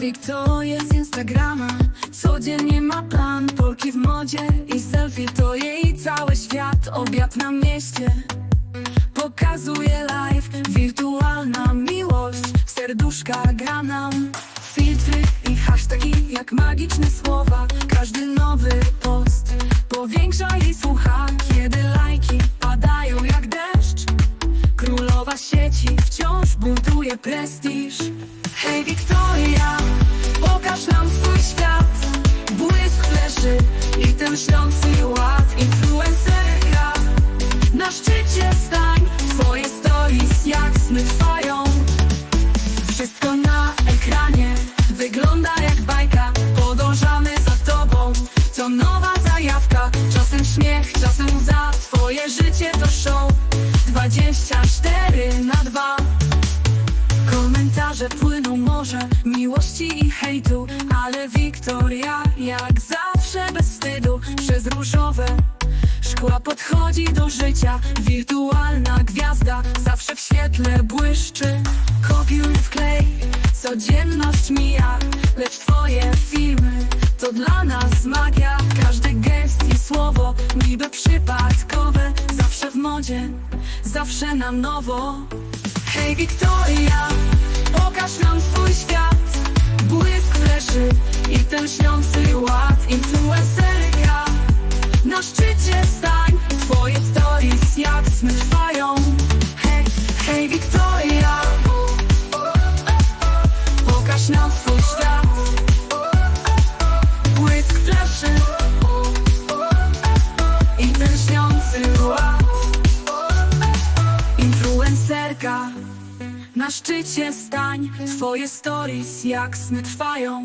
Wiktoria z Instagrama? Codziennie ma plan Polki w modzie i selfie To jej cały świat. Obiad na mieście Pokazuje live Wirtualna miłość Serduszka gra nam. Filtry i hasztagi Jak magiczne słowa. Każdy nowy post Powiększa jej słucha. Kiedy lajki padają jak deszcz Królowa sieci wciąż buduje prestiż nam swój świat. Błysk fleszy i ten śniący ład. Influencerka, na szczycie stań Twoje stories jak sny trwają. Wszystko na ekranie. Wygląda jak bajka. Podążamy za tobą, to nowa zajawka. Czasem śmiech, czasem łza Twoje życie to show. 24 na 2 Komentarze płyną morze miłości i hejtu Ale Wiktoria jak zawsze bez wstydu Przez różowe szkła podchodzi do życia. Wirtualna gwiazda zawsze w świetle błyszczy. Kopiuj wklej, codzienność mija Lecz twoje filmy to dla nas magia. Każdy gest i słowo niby przypadkowe Zawsze w modzie, zawsze na nowo. Hej Wiktoria, Fleszy i ten śniący ład Influencerka, na szczycie stań Twoje stories jak sny trwają Hej, hej Wiktoria. Pokaż nam swój świat. Błysk fleszy i ten śniący ład Na szczycie stań Twoje stories jak sny trwają